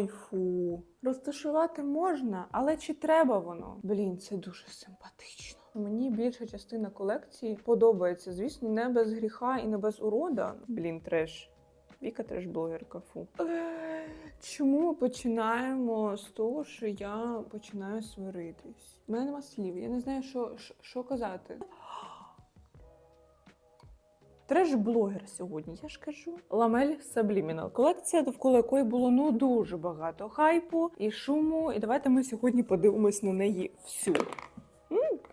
Ой, фу. Розташувати можна, але чи треба воно? Блін, це дуже симпатично. Мені більша частина колекції подобається. Звісно, не без гріха і не без урода. Блін, треш. Віка треш блогерка, фу. Е, Чому ми починаємо з того, що я починаю сваритись? У мене нема слів, я не знаю, що, що казати. Треш-блогер сьогодні, я ж кажу. Ламель Subliminal. Колекція, довкола якої було ну дуже багато хайпу і шуму. І давайте ми сьогодні подивимось на неї всю.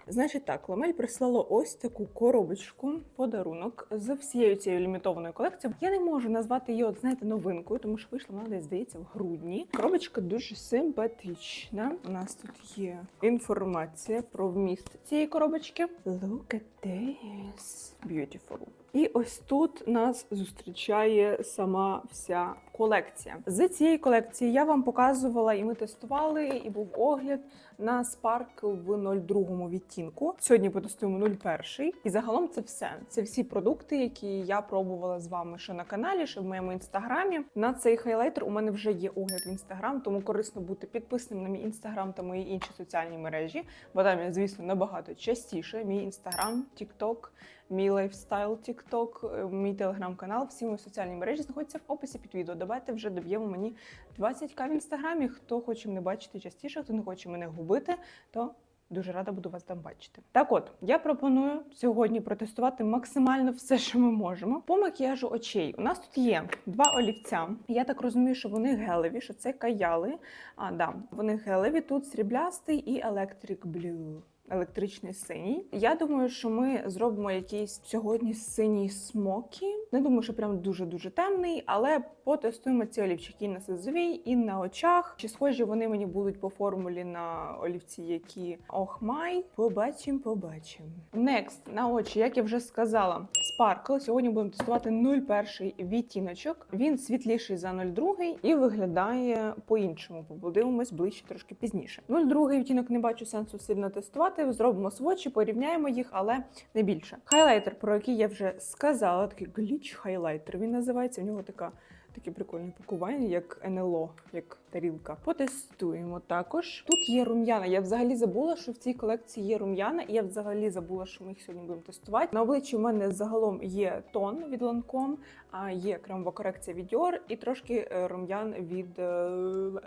Значить так, Ламель прислала ось таку коробочку, подарунок з всією цією лімітованою колекцією. Я не можу назвати її, от знаєте, новинкою, тому що вийшла вона десь здається в грудні. Коробочка дуже симпатична. У нас тут є інформація про вміст цієї коробочки. Look at this. Beautiful. І ось тут нас зустрічає сама вся колекція. З цієї колекції я вам показувала, і ми тестували, і був огляд на Sparkle в 02 відтінку. Сьогодні потестуємо 01. І загалом це все. Це всі продукти, які я пробувала з вами ще на каналі, ще в моєму інстаграмі. На цей хайлайтер у мене вже є огляд в інстаграм, тому корисно бути підписним на мій інстаграм та мої інші соціальні мережі. Бо там я, звісно, набагато частіше. Мій інстаграм, тікток, мій лайфстайл тікток, мій телеграм-канал. Всі мої соціальні мережі знаходяться в описі під відео. Давайте вже доб'ємо мені 20к в інстаграмі. Хто хоче мене бачити частіше, хто не хоче мене губити, то Дуже рада буду вас там бачити. Так от, я пропоную сьогодні протестувати максимально все, що ми можемо. По макіяжу очей. У нас тут є два олівця. Я так розумію, що вони гелеві, що це каяли. А, да, вони гелеві. Тут сріблястий і Electric Blue. Електричний синій. Я думаю, що ми зробимо якийсь сьогодні синій смокі. Не думаю, що прям дуже дуже темний, але потестуємо ці олівчики на сезовій і на очах. Чи схожі вони мені будуть по формулі на олівці, які охмай? Побачимо, побачимо. Next, на очі, як я вже сказала. Sparkle. Сьогодні будемо тестувати 01 відтіночок. Він світліший за 02 і виглядає по-іншому. Подивимось ближче трошки пізніше. 02 відтінок не бачу сенсу сильно тестувати. Зробимо свочі, порівняємо їх, але не більше. Хайлайтер, про який я вже сказала, такий гліч хайлайтер. Він називається. У нього така. Таке прикольне пакування, як НЛО, як тарілка. Потестуємо також. Тут є рум'яна. Я взагалі забула, що в цій колекції є рум'яна, і я взагалі забула, що ми їх сьогодні будемо тестувати. На обличчі у мене загалом є тон від Lancome, а є кремова корекція від Dior і трошки е, рум'ян від е,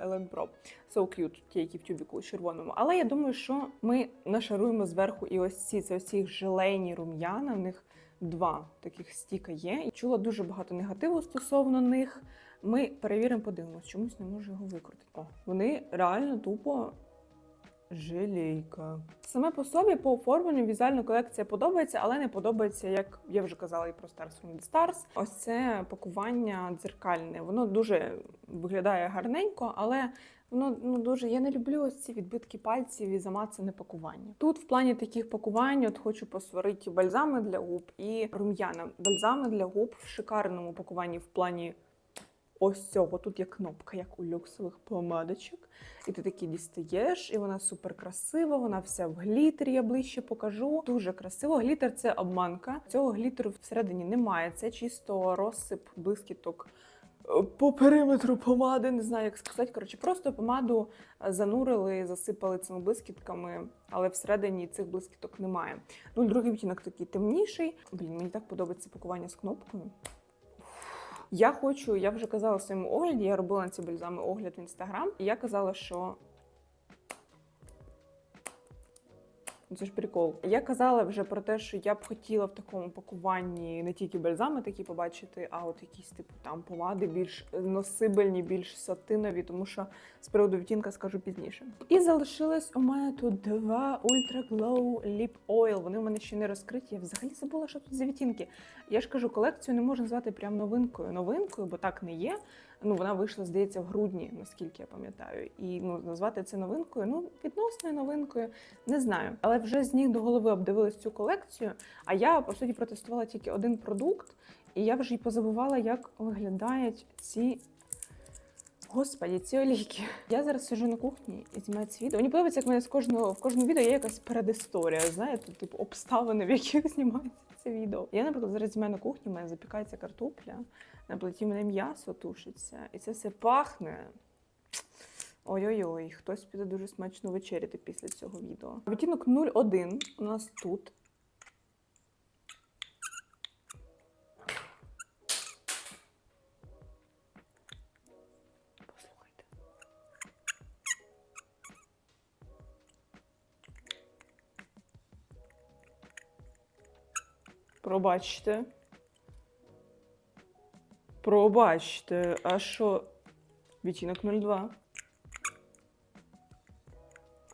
Ellen Pro. So cute, ті, які в тюбіку червоному. Але я думаю, що ми нашаруємо зверху і ось ці це ось ці желейні рум'яна. В них два таких стіка є. Чула дуже багато негативу стосовно них. Ми перевіримо, подивимось, чомусь не можу його викрутити. О, вони реально тупо. Желейка. Саме по собі, по оформленню, візуально колекція подобається, але не подобається, як я вже казала, і про Stars from the Stars. Ось це пакування дзеркальне. Воно дуже виглядає гарненько, але Воно ну дуже я не люблю ось ці відбитки пальців і замацане пакування. Тут в плані таких пакувань от хочу посварити бальзами для губ і рум'яна. Бальзами для губ в шикарному пакуванні в плані ось цього. Тут є кнопка, як у люксових помадочок. І ти такі дістаєш, і вона супер красива. Вона вся в глітері. Я ближче покажу. Дуже красиво. Глітер це обманка. Цього глітеру всередині немає. Це чисто розсип блискіток по периметру помади, не знаю, як сказати. Коротше, просто помаду занурили, засипали цими блискітками, але всередині цих блискіток немає. Ну, другий відтінок такий темніший. Блін, мені так подобається пакування з кнопкою. Я хочу, я вже казала в своєму огляді, я робила на ці бальзами огляд в інстаграм, і я казала, що Це ж прикол. Я казала вже про те, що я б хотіла в такому пакуванні не тільки бальзами такі побачити, а от якісь типу там помади більш носибельні, більш сатинові, тому що з приводу відтінка скажу пізніше. І залишилось у мене тут два Ultra Glow Lip Oil. Вони у мене ще не розкриті. Я взагалі забула, що тут за відтінки. Я ж кажу, колекцію не можна назвати прям новинкою. Новинкою, бо так не є. Ну, вона вийшла, здається, в грудні, наскільки я пам'ятаю. І ну, назвати це новинкою, ну, відносною новинкою, не знаю. Але вже з ніг до голови обдивилась цю колекцію. А я, по суті, протестувала тільки один продукт, і я вже й позабувала, як виглядають ці. Господі, ці олійки. Я зараз сижу на кухні і знімаю це відео. Мені подобається, як в мене з кожного в кожному відео є якась передісторія, знаєте, типу обставини, в яких знімається це відео. Я, наприклад, зараз знімаю на кухні, у мене запікається картопля, на плиті в мене м'ясо тушиться, і це все пахне. Ой-ой-ой, хтось піде дуже смачно вечеряти після цього відео. Відтінок 01 у нас тут. Пробачте. Пробачте, а що? Відтінок 02.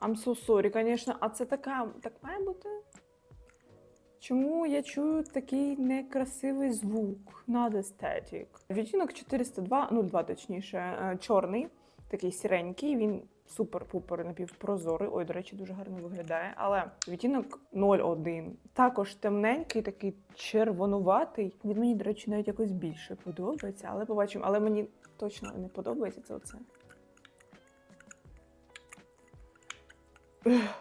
I'm so sorry, конечно. А це така. Так має бути? Чому я чую такий некрасивий звук? Not aesthetic. Відтінок 402, 02 точніше, е, чорний, такий сіренький. Він супер-пупер напівпрозорий. Ой, до речі, дуже гарно виглядає. Але відтінок 01. Також темненький, такий червонуватий. Він мені, до речі, навіть якось більше подобається, але побачимо. Але мені точно не подобається це оце.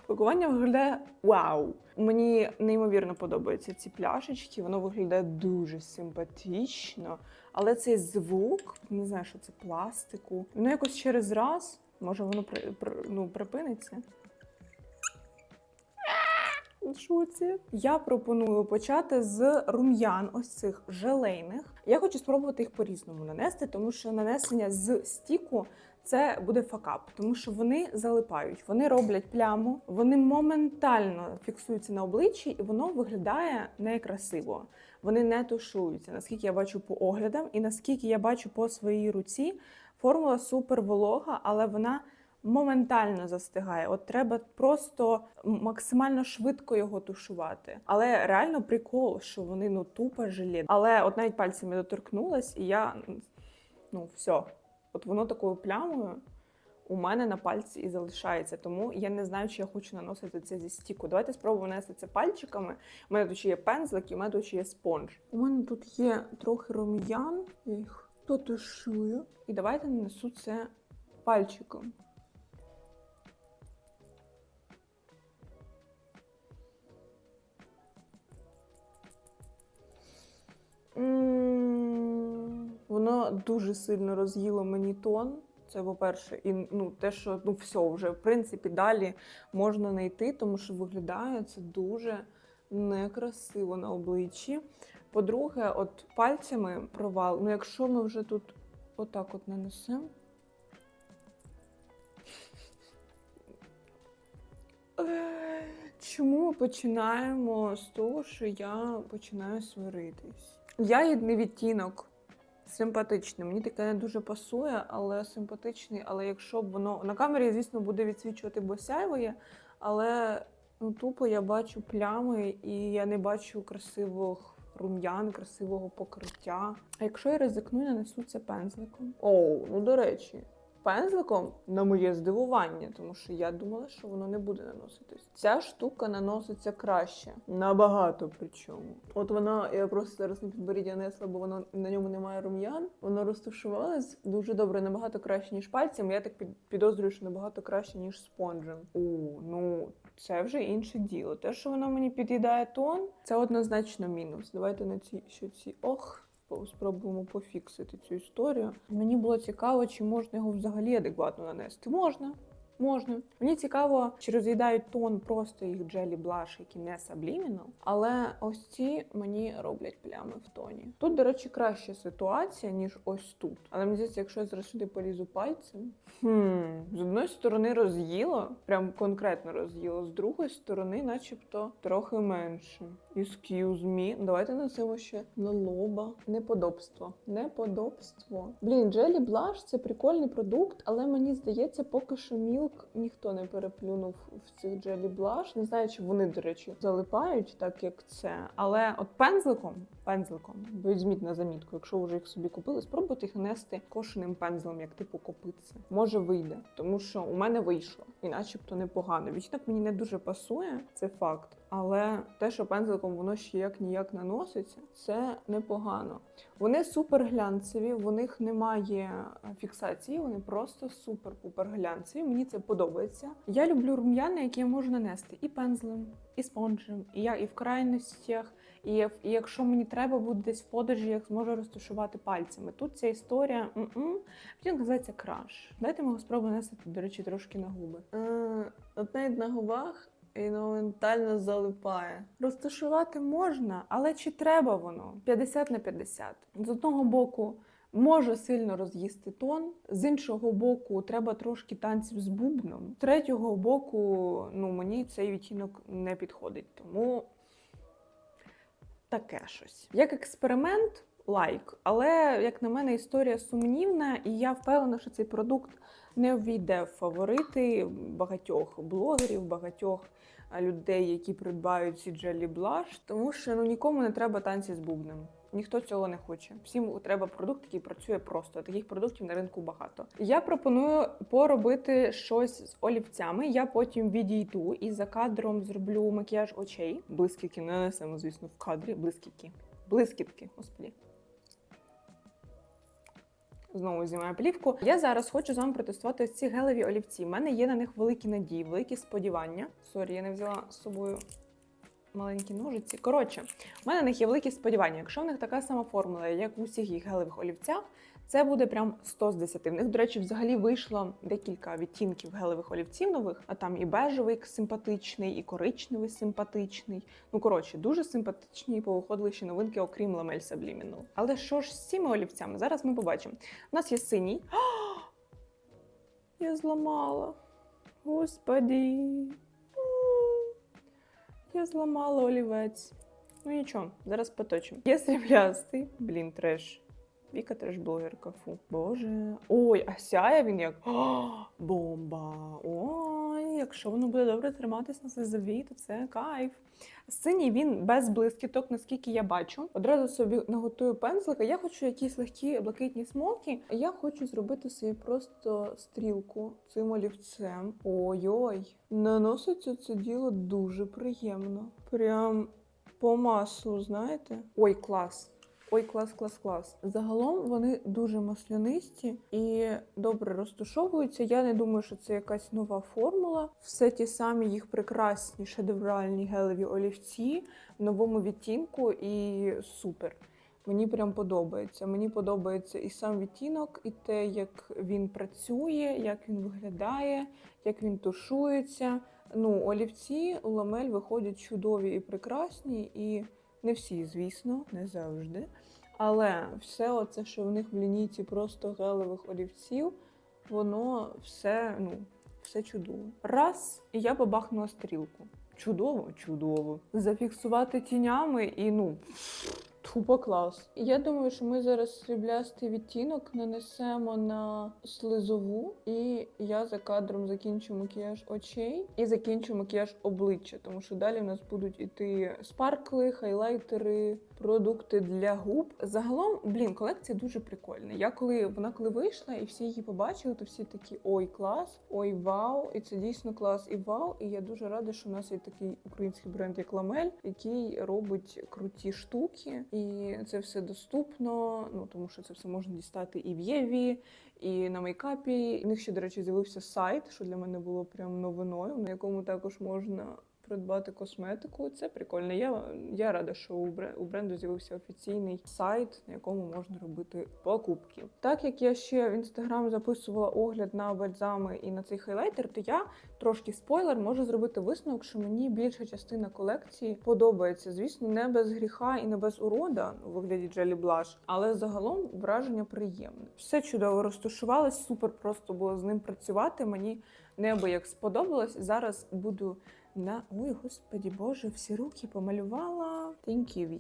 Пакування виглядає вау! Мені неймовірно подобаються ці пляшечки, воно виглядає дуже симпатично. Але цей звук, не знаю, що це пластику. Воно якось через раз, може воно при, при- ну, припиниться. Що це? Я пропоную почати з рум'ян, ось цих желейних. Я хочу спробувати їх по-різному нанести, тому що нанесення з стіку це буде факап, тому що вони залипають, вони роблять пляму, вони моментально фіксуються на обличчі, і воно виглядає некрасиво. Вони не тушуються. Наскільки я бачу по оглядам, і наскільки я бачу по своїй руці, формула супер волога, але вона моментально застигає. От треба просто максимально швидко його тушувати. Але реально прикол, що вони ну тупо желе. Але от навіть пальцями доторкнулась, і я ну все. От воно такою плямою у мене на пальці і залишається. Тому я не знаю, чи я хочу наносити це зі стіку. Давайте спробуємо нанести це пальчиками. У мене тут ще є пензлик, і у мене тут ще є спонж. У мене тут є трохи рум'ян, я їх потушую. І давайте нанесу це пальчиком. Дуже сильно роз'їло мені тон. Це по-перше, і ну те, що ну все, вже в принципі далі можна не йти, тому що виглядає це дуже некрасиво на обличчі. По-друге, от пальцями провал. Ну, якщо ми вже тут отак от нанесемо. Чому ми починаємо з того, що я починаю сваритись? Я єдний відтінок симпатичний. Мені таке не дуже пасує, але симпатичний. Але якщо б воно на камері, звісно, буде відсвічувати, бо сяйвоє, але ну, тупо я бачу плями і я не бачу красивих рум'ян, красивого покриття. А якщо я ризикну, я нанесу це пензликом. Оу, ну до речі. Пензликом на моє здивування, тому що я думала, що воно не буде наноситись. Ця штука наноситься краще, набагато причому. От вона, я просто зараз на підборіддя несла, бо воно на ньому немає рум'ян. Воно розташувалось дуже добре, набагато краще, ніж пальцем. Я так під- підозрюю, що набагато краще, ніж спонжем. У, ну це вже інше діло. Те, що воно мені під'їдає тон, це однозначно мінус. Давайте на ці ще ці ох. Спробуємо пофіксити цю історію. Мені було цікаво, чи можна його взагалі адекватно нанести. Можна. Можна. Мені цікаво, чи роз'їдають тон просто їх джелі блаш, які не саблімінал, але ось ці мені роблять плями в тоні. Тут, до речі, краща ситуація, ніж ось тут. Але мені здається, якщо я зараз сюди полізу пальцем, хм, з одної сторони роз'їло, прям конкретно роз'їло, з другої сторони, начебто, трохи менше. Excuse me. Давайте нанесемо ще на лоба. Неподобство. Неподобство. Блін, Jelly Blush – це прикольний продукт, але мені здається, поки що Milk ніхто не переплюнув в цих Джелі Блаш. Не знаю, чи вони, до речі, залипають так, як це. Але от пензликом, пензликом, візьміть на замітку, якщо вже їх собі купили, спробуйте їх нести кошеним пензлем, як типу копитце. Може вийде, тому що у мене вийшло, і начебто непогано. Відтінок мені не дуже пасує, це факт. Але те, що пензликом воно ще як ніяк наноситься, це непогано. Вони супер глянцеві, в них немає фіксації, вони просто супер-пупер глянцеві. Мені це подобається. Я люблю рум'яна, які я можу нанести і пензлем, і спонжем, і я і в крайностях, І, і якщо мені треба буде десь в подорожі, я зможу розташувати пальцями. Тут ця історія м-м, він називається краш. Дайте ми його спробуємо нести, до речі, трошки на губи. Е, От навіть на губах і моментально залипає. Розташувати можна, але чи треба воно? 50 на 50. З одного боку. Може сильно роз'їсти тон, з іншого боку, треба трошки танців з бубном. З третього боку, ну мені цей відтінок не підходить, тому таке щось. Як експеримент, лайк. Але, як на мене, історія сумнівна, і я впевнена, що цей продукт не ввійде в фаворити багатьох блогерів, багатьох людей, які придбають ці джелі блаш, тому що ну нікому не треба танці з бубнем. Ніхто цього не хоче. Всім треба продукт, який працює просто. Таких продуктів на ринку багато. Я пропоную поробити щось з олівцями. Я потім відійду і за кадром зроблю макіяж очей. Блискітки не нанесемо, звісно, в кадрі. Блискітки. Блискітки, господі. Знову знімаю плівку. Я зараз хочу з вами протестувати ці гелеві олівці. У мене є на них великі надії, великі сподівання. Сорі, я не взяла з собою маленькі ножиці. Коротше, у мене на них є великі сподівання. Якщо в них така сама формула, як в усіх їх гелевих олівцях, це буде прям 100 з 10. В них, до речі, взагалі вийшло декілька відтінків гелевих олівців нових. А там і бежевий симпатичний, і коричневий симпатичний. Ну коротше, дуже симпатичні повиходили ще новинки, окрім ламель Subliminal. Але що ж з цими олівцями? Зараз ми побачимо. У нас є синій. Я зламала. Господі. Я зламала олівець. Ну нічого, зараз поточимо. Є сріблястий. Блін, треш. Віка треш-блогерка, фу. Боже. Ой, а сяє він як. О, бомба! Ой, якщо воно буде добре триматись на СЗВ, то це кайф. Синій він без блискіток, наскільки я бачу. Одразу собі наготую пензлика. Я хочу якісь легкі блакитні смоки. Я хочу зробити собі просто стрілку цим олівцем. Ой-ой. Наноситься це діло дуже приємно. Прям по маслу, знаєте? Ой, клас. Ой, клас, клас, клас. Загалом вони дуже маслянисті і добре розташовуються. Я не думаю, що це якась нова формула. Все ті самі їх прекрасні шедевральні гелеві олівці в новому відтінку і супер. Мені прям подобається. Мені подобається і сам відтінок, і те, як він працює, як він виглядає, як він тушується. Ну, олівці у ламель виходять чудові і прекрасні, і не всі, звісно, не завжди. Але все оце, що в них в лінійці просто гелевих олівців, воно все, ну, все чудово. Раз, і я бабахнула стрілку. Чудово, чудово. Зафіксувати тінями і ну. Тупо клас. Я думаю, що ми зараз сріблястий відтінок нанесемо на слизову, і я за кадром закінчу макіяж очей і закінчу макіяж обличчя, тому що далі в нас будуть іти спаркли, хайлайтери, продукти для губ. Загалом, блін, колекція дуже прикольна. Я коли вона коли вийшла і всі її побачили, то всі такі ой, клас, ой, вау! І це дійсно клас і вау. І я дуже рада, що в нас є такий український бренд, як Ламель, який робить круті штуки. І це все доступно, ну тому що це все можна дістати і в Єві, і на мейкапі. У них ще, до речі, з'явився сайт, що для мене було прям новиною, на якому також можна. Придбати косметику, це прикольно. Я, я рада, що у бре- у бренду з'явився офіційний сайт, на якому можна робити покупки. Так як я ще в інстаграм записувала огляд на бальзами і на цей хайлайтер, то я трошки спойлер можу зробити висновок, що мені більша частина колекції подобається. Звісно, не без гріха і не без урода у вигляді джелі блаш, але загалом враження приємне. Все чудово розташувалось, супер просто було з ним працювати. Мені небо як сподобалось. Зараз буду на ой, господі Боже, всі руки помалювала. You,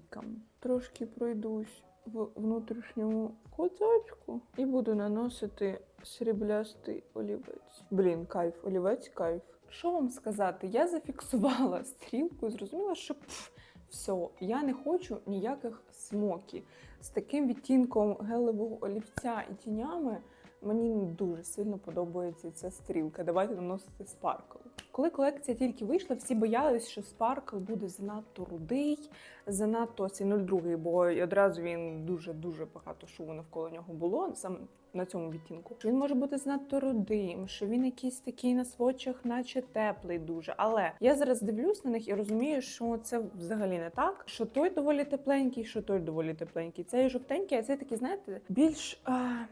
Трошки пройдусь в внутрішньому куточку і буду наносити сріблястий олівець. Блін, кайф, олівець, кайф. Що вам сказати? Я зафіксувала стрілку і зрозуміла, що пф, все, я не хочу ніяких смоків. З таким відтінком гелевого олівця і тінями Мені дуже сильно подобається ця стрілка. Давайте наносити спаркл. Коли колекція тільки вийшла, всі боялись, що спаркл буде занадто рудий, занадто цей 02, бо одразу він дуже дуже багато шуму навколо нього було саме на цьому відтінку. Він може бути занадто рудим, що він якийсь такий на свочах, наче теплий дуже. Але я зараз дивлюсь на них і розумію, що це взагалі не так. Що той доволі тепленький, що той доволі тепленький. Цей жовтенький, а цей такий, знаєте, більш. А...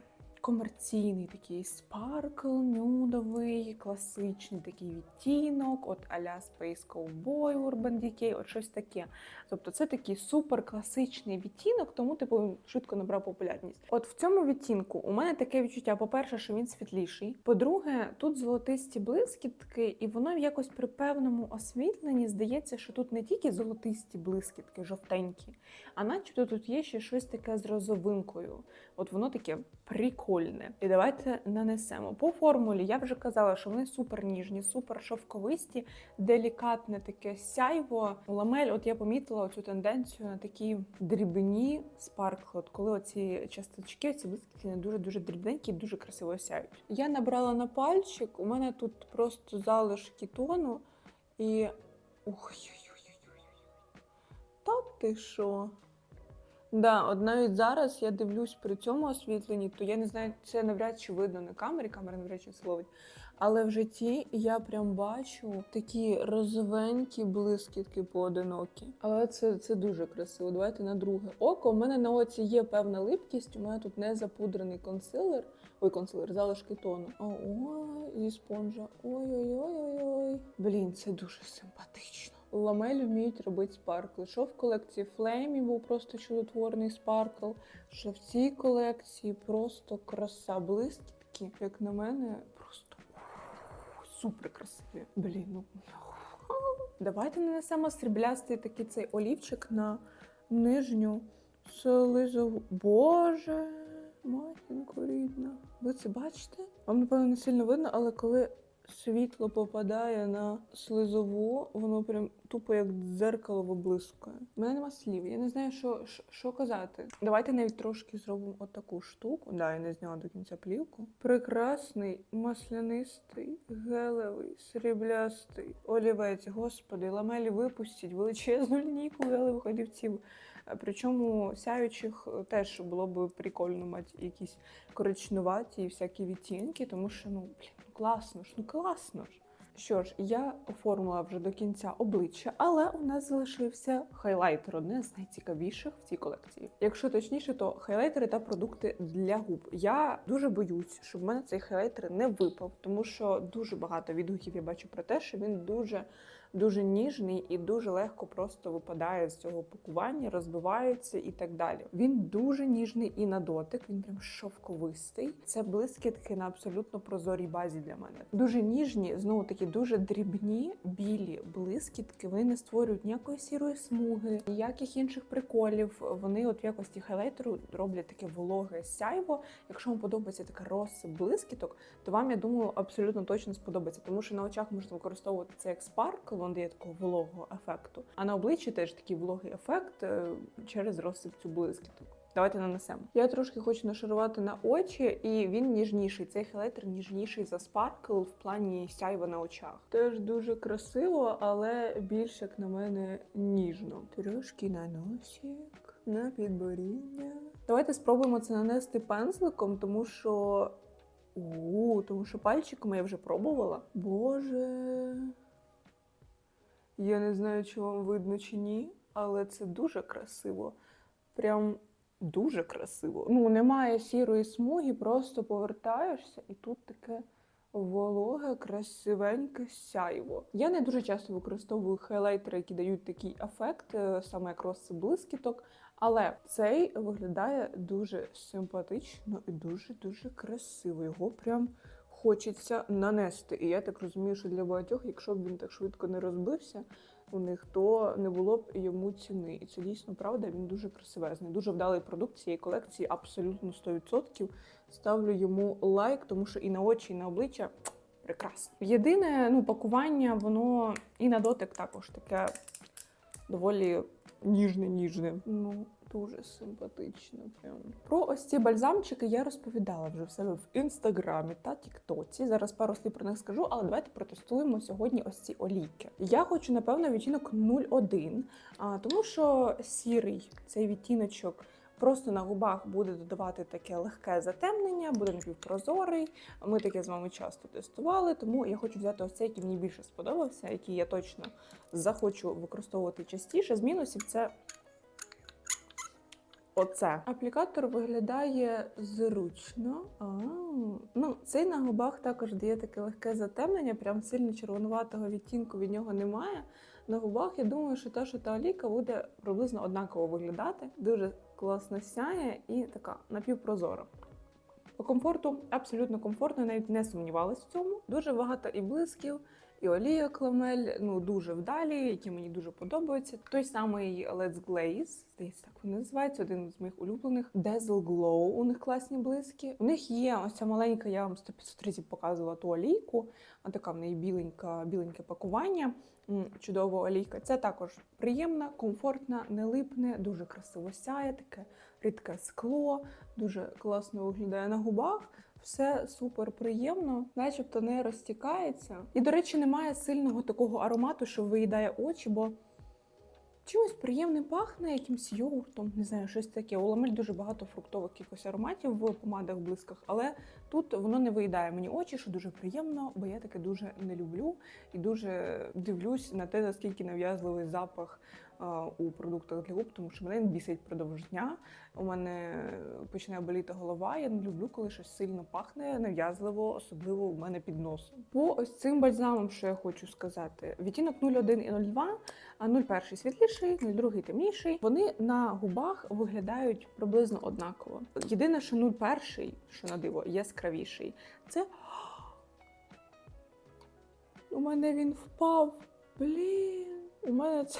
Комерційний такий спаркл, нюдовий, класичний такий відтінок, от а-ля Space Cowboy, Urban Decay, от щось таке. Тобто це такий супер класичний відтінок, тому типу він швидко набрав популярність. От в цьому відтінку у мене таке відчуття: по-перше, що він світліший. По-друге, тут золотисті блискітки, і воно якось при певному освітленні здається, що тут не тільки золотисті блискітки, жовтенькі, а начебто тут є ще щось таке з розовинкою. От воно таке прикольне. І давайте нанесемо. По формулі я вже казала, що вони супер ніжні, супер шовковисті, делікатне таке сяйво. Ламель, от я помітила цю тенденцію на такі дрібні спаркли. От коли оці часточки, ці блискітки не дуже дуже дрібненькі і дуже красиво сяють. Я набрала на пальчик. У мене тут просто залишки тону і. Ой-ой-ой. Та ти що? Да, от навіть зараз я дивлюсь при цьому освітленні, то я не знаю, це навряд чи видно на камері, камера навряд чи це ловить. Але в житті я прям бачу такі розовенькі блискітки поодинокі. Але це, це дуже красиво. Давайте на друге око. У мене на оці є певна липкість. У мене тут не запудрений консилер. Ой, консилер, залишки тону. О, ой, зі спонжа. Ой-ой-ой-ой-ой. Блін, це дуже симпатично. Ламель вміють робити спаркли. Що в колекції Флеймі був просто чудотворний спаркл. Що в цій колекції просто краса. Блискітки, як на мене, просто супер красиві. Блін, ну. Давайте нанесемо сріблястий такий цей олівчик на нижню слизову. Боже, матінко рідна. Ви це бачите? Вам, напевно, не сильно видно, але коли світло попадає на слизову, воно прям тупо як дзеркало виблискує. У мене нема слів, я не знаю, що, що, казати. Давайте навіть трошки зробимо отаку штуку. Да, я не зняла до кінця плівку. Прекрасний, маслянистий, гелевий, сріблястий олівець. Господи, ламелі випустіть величезну лінійку гелевих олівців. Е, Причому сяючих е, теж було б прикольно мати якісь коричнуваті і всякі відтінки, тому що ну блін, ну класно ж, ну класно ж. Що ж, я оформила вже до кінця обличчя, але у нас залишився хайлайтер, одне з найцікавіших в цій колекції. Якщо точніше, то хайлайтери та продукти для губ. Я дуже боюсь, щоб в мене цей хайлайтер не випав, тому що дуже багато відгуків я бачу про те, що він дуже дуже ніжний і дуже легко просто випадає з цього пакування, розбивається і так далі. Він дуже ніжний і на дотик, він прям шовковистий. Це блискітки на абсолютно прозорій базі для мене. Дуже ніжні, знову таки дуже дрібні білі блискітки. Вони не створюють ніякої сірої смуги, ніяких інших приколів. Вони от в якості хайлайтеру роблять таке вологе сяйво. Якщо вам подобається така розсип блискіток, то вам я думаю абсолютно точно сподобається, тому що на очах можна використовувати це як спаркл, дає такого вологого ефекту. А на обличчі теж такий вологий ефект е, через розсип цю блискіток. Давайте нанесемо. Я трошки хочу нашарувати на очі, і він ніжніший. Цей хайлайтер ніжніший за спаркл в плані сяйва на очах. Теж дуже красиво, але більш як на мене ніжно. Трошки на носик, на підборіддя. Давайте спробуємо це нанести пензликом, тому що. У, тому що пальчиком я вже пробувала. Боже. Я не знаю, чи вам видно чи ні, але це дуже красиво. Прям дуже красиво. Ну, немає сірої смуги, просто повертаєшся, і тут таке вологе, красивеньке сяйво. Я не дуже часто використовую хайлайтери, які дають такий ефект, е, саме як розсип блискіток. Але цей виглядає дуже симпатично і дуже-дуже красиво. Його прям хочеться нанести. І я так розумію, що для багатьох, якщо б він так швидко не розбився у них, то не було б йому ціни. І це дійсно правда. Він дуже красивезний. Дуже вдалий продукт цієї колекції, абсолютно 100%. Ставлю йому лайк, тому що і на очі, і на обличчя прекрасно. Єдине, ну, пакування, воно і на дотик також таке доволі ніжне, ніжне. Ну, Дуже симпатично. Прям. Про ось ці бальзамчики я розповідала вже в себе в інстаграмі та тіктоці. Зараз пару слів про них скажу, але давайте протестуємо сьогодні ось ці олійки. Я хочу, напевно, відтінок 01, а, тому що сірий цей відтіночок. Просто на губах буде додавати таке легке затемнення, буде напівпрозорий. Ми таке з вами часто тестували, тому я хочу взяти ось цей, який мені більше сподобався, який я точно захочу використовувати частіше. З мінусів це Оце аплікатор виглядає зручно. А, ну цей на губах також дає таке легке затемнення, прям сильно червонуватого відтінку від нього немає. На губах я думаю, що та, що та олійка буде приблизно однаково виглядати. Дуже класно сяє і така напівпрозора. По комфорту абсолютно комфортно, навіть не сумнівалась в цьому. Дуже багато і блисків, і олія Кламель, ну дуже вдалі, які мені дуже подобаються. Той самий Let's Glaze, здається, так він називається, один з моїх улюблених. Dazzle Glow, у них класні блиски. У них є ось ця маленька, я вам 100-500 разів показувала ту олійку. Така в неї біленька, біленьке пакування. Чудова олійка. Це також приємна, комфортна, не липне, дуже красиво сяє, таке рідке скло, дуже класно виглядає на губах. Все супер приємно, начебто не розтікається. І, до речі, немає сильного такого аромату, що виїдає очі, бо чимось приємним пахне, якимсь йогуртом, не знаю, щось таке. У ламель дуже багато фруктових якихось ароматів в помадах, блисках, але тут воно не виїдає мені очі, що дуже приємно, бо я таке дуже не люблю і дуже дивлюсь на те, наскільки нав'язливий запах у продуктах для губ, тому що мене бісить продовж дня. У мене починає боліти голова. Я не люблю, коли щось сильно пахне нав'язливо, особливо у мене під носом. По ось цим бальзамам, що я хочу сказати, відтінок 01 і 02, а 01 світліший, 02 темніший. Вони на губах виглядають приблизно однаково. Єдине, що 01, що на диво, яскравіший, це у мене він впав. Блін, у мене це.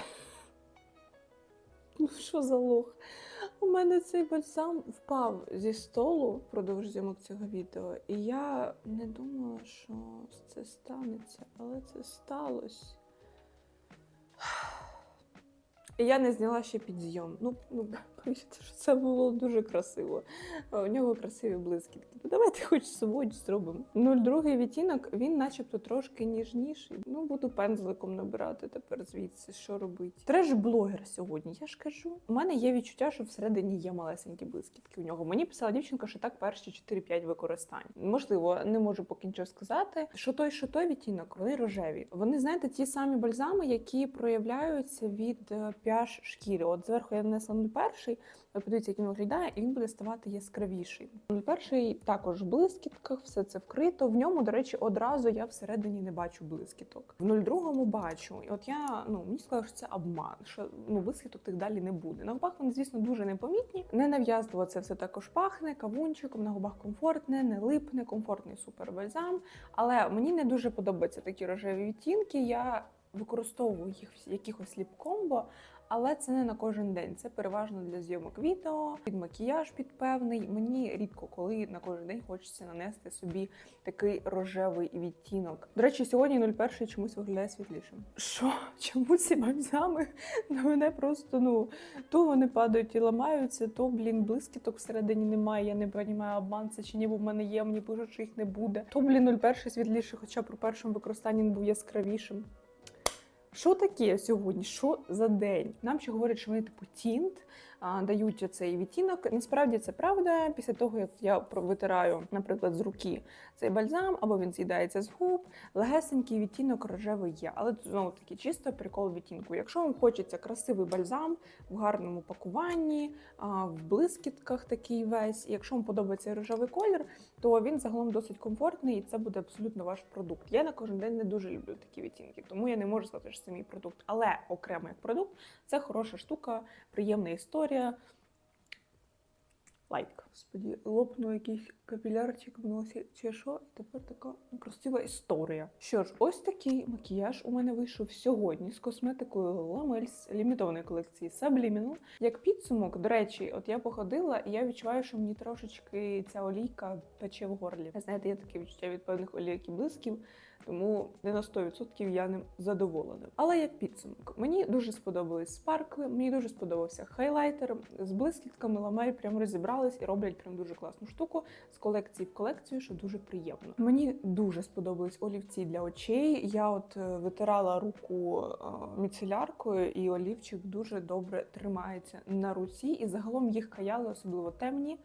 Ну, що за лох? У мене цей бальзам впав зі столу впродовж зйомок цього відео, і я не думала, що це станеться, але це сталося. І я не зняла ще підйом. Ну, ну повірте, що це було дуже красиво. У нього красиві блискітки. Ну, Давайте хоч сьогодні зробимо. 02 відтінок, він начебто трошки ніжніший. Ну, буду пензликом набирати тепер звідси, що робити. Треш-блогер сьогодні, я ж кажу. У мене є відчуття, що всередині є малесенькі блискітки у нього. Мені писала дівчинка, що так перші 4-5 використань. Можливо, не можу поки нічого сказати. Що той, що той відтінок, вони рожеві. Вони, знаєте, ті самі бальзами, які проявляються від е, п'яж шкіри. От зверху я нанесла 01, ви подивіться, як він виглядає, і він буде ставати яскравіший. 01 також в блискітках, все це вкрито. В ньому, до речі, одразу я всередині не бачу блискіток. В 02 бачу. І от я ну мені сказали, що це обман, що ну блискіток тих далі не буде. На губах вони, звісно, дуже непомітні. Не нав'язливо це все також пахне кавунчиком. На губах комфортне, не липне, комфортний супербальзам. Але мені не дуже подобаються такі рожеві відтінки. Я використовую їх в якихось ліп-комбо, але це не на кожен день. Це переважно для зйомок відео, під макіяж під певний. Мені рідко коли на кожен день хочеться нанести собі такий рожевий відтінок. До речі, сьогодні 01 чомусь виглядає світлішим. Що? Чому ці бальзами на мене просто ну то вони падають і ламаються, то блін блискіток всередині немає. Я не розумію, обман це чи ні, бо в мене є. Мені пишуть, що їх не буде. То блін 01 світліший, хоча при першому використанні він був яскравішим. Що таке сьогодні? Що за день? Нам ще говорять, що вони типу тінт дають цей відтінок. Насправді це правда. Після того, як я витираю, наприклад, з руки цей бальзам, або він з'їдається з губ, легесенький відтінок рожевий є. Але знову таки чисто прикол відтінку. Якщо вам хочеться красивий бальзам в гарному пакуванні, в блискітках такий весь. І якщо вам подобається рожевий колір, то він загалом досить комфортний, і це буде абсолютно ваш продукт. Я на кожен день не дуже люблю такі відтінки, тому я не можу сказати, що це мій продукт. Але окремо як продукт, це хороша штука, приємна історія. Лайк. Господі, лопнув якийсь капілярчик в носі чи що, і тепер така Красива історія. Що ж, ось такий макіяж у мене вийшов сьогодні з косметикою Ламель з лімітованої колекції Subliminal. Як підсумок, до речі, от я походила, і я відчуваю, що мені трошечки ця олійка пече в горлі. Знаєте, є таке відчуття від певних олійок і блисків, тому не на 100% я ним задоволена. Але як підсумок, мені дуже сподобались спаркли, мені дуже сподобався хайлайтер. З блискітками Ламель прям розібрались і роблять прям дуже класну штуку з колекції в колекцію, що дуже приємно. Мені дуже сподобались олівці для очей. Я от е, витирала руку е, міцеляркою, і олівчик дуже добре тримається на руці. І загалом їх каяли, особливо темні.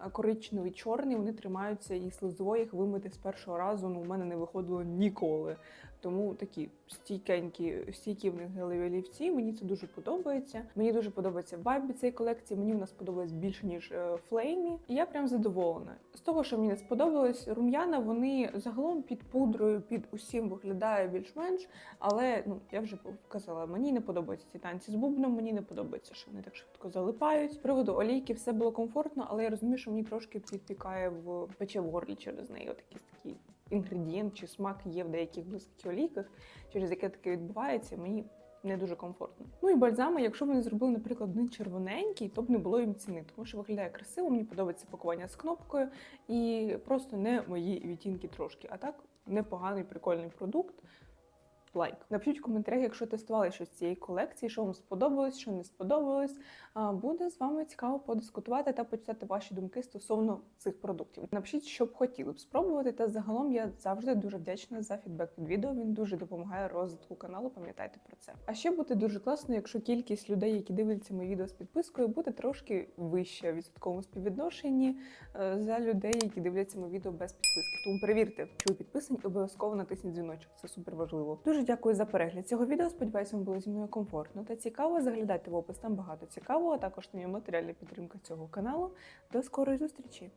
Е, Коричневий, чорний, вони тримаються і слизово їх вимити з першого разу. Ну, у мене не виходило ніколи. Тому такі стійкенькі, стійкі в них гелеві олівці. Мені це дуже подобається. Мені дуже подобається вайб від цієї колекції. Мені вона сподобалась більше ніж флеймі. І я прям задоволена. З того, що мені не сподобалось, рум'яна вони загалом під пудрою, під усім виглядає більш-менш. Але ну я вже казала, мені не подобаються ці танці з бубном. Мені не подобається, що вони так швидко залипають. З приводу олійки все було комфортно, але я розумію, що мені трошки підпікає в пече в горлі через неї. От якийсь такий інгредієнт чи смак є в деяких близьких олійках, через яке таке відбувається, мені не дуже комфортно. Ну і бальзами, якщо вони зробили, наприклад, один червоненький, то б не було їм ціни, тому що виглядає красиво, мені подобається пакування з кнопкою і просто не мої відтінки трошки. А так непоганий прикольний продукт. Лайк. Напишіть в коментарях, якщо тестували щось цієї колекції, що вам сподобалось, що не сподобалось. Буде з вами цікаво подискутувати та почитати ваші думки стосовно цих продуктів. Напишіть, що б хотіли б спробувати. Та загалом я завжди дуже вдячна за фідбек під відео. Він дуже допомагає розвитку каналу. Пам'ятайте про це. А ще буде дуже класно, якщо кількість людей, які дивляться мої відео з підпискою, буде трошки вища в відсотковому співвідношенні е, за людей, які дивляться мої відео без підписки. Тому перевірте, чи ви підписані, обов'язково натисніть дзвіночок. Це супер важливо. Дуже дякую за перегляд цього відео. Сподіваюсь, вам було зі мною комфортно та цікаво. Заглядайте в опис, там багато цікавого. а Також там є матеріальна підтримка цього каналу. До скорої зустрічі!